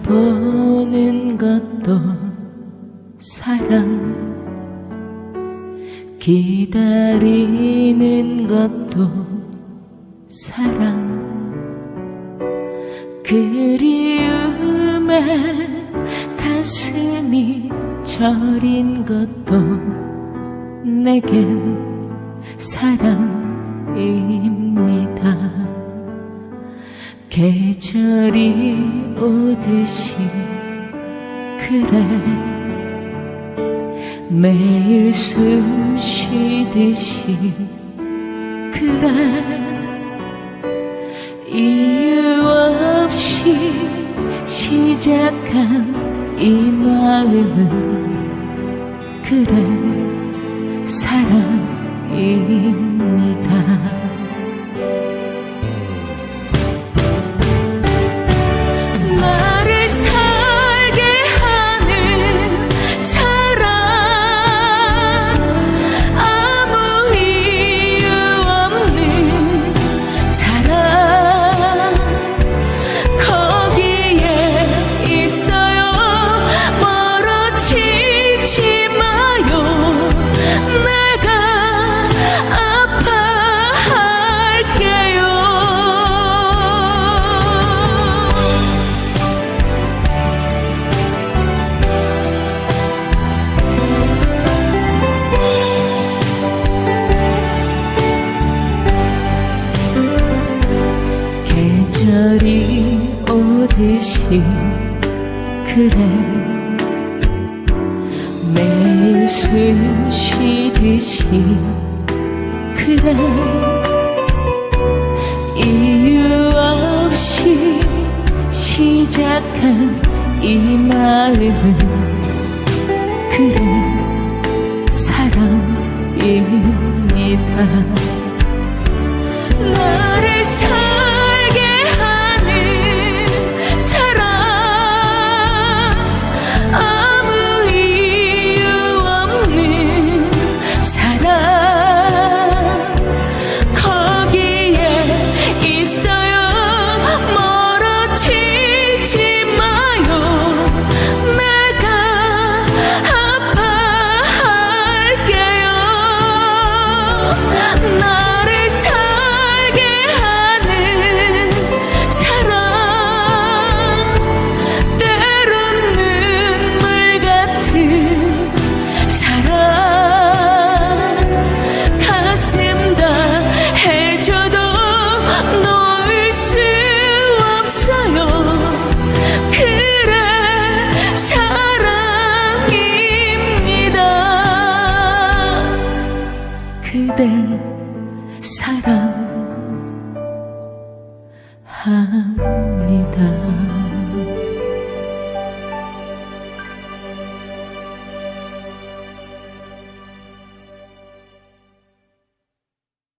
바라보는 것도 사랑 기다리는 것도 사랑 그리움에 가슴이 저린 것도 내겐 사랑입니다. 계절이 오듯이 그래. 매일 숨 쉬듯이 그래. 이유 없이 시작한 이 마음은 그래. 사랑입니다 오듯이 그래. 매일 숨 쉬듯이 그래. 이유 없이 시작한 이 마음은 그래. 사랑입니다. 나를 살게 사랑합니다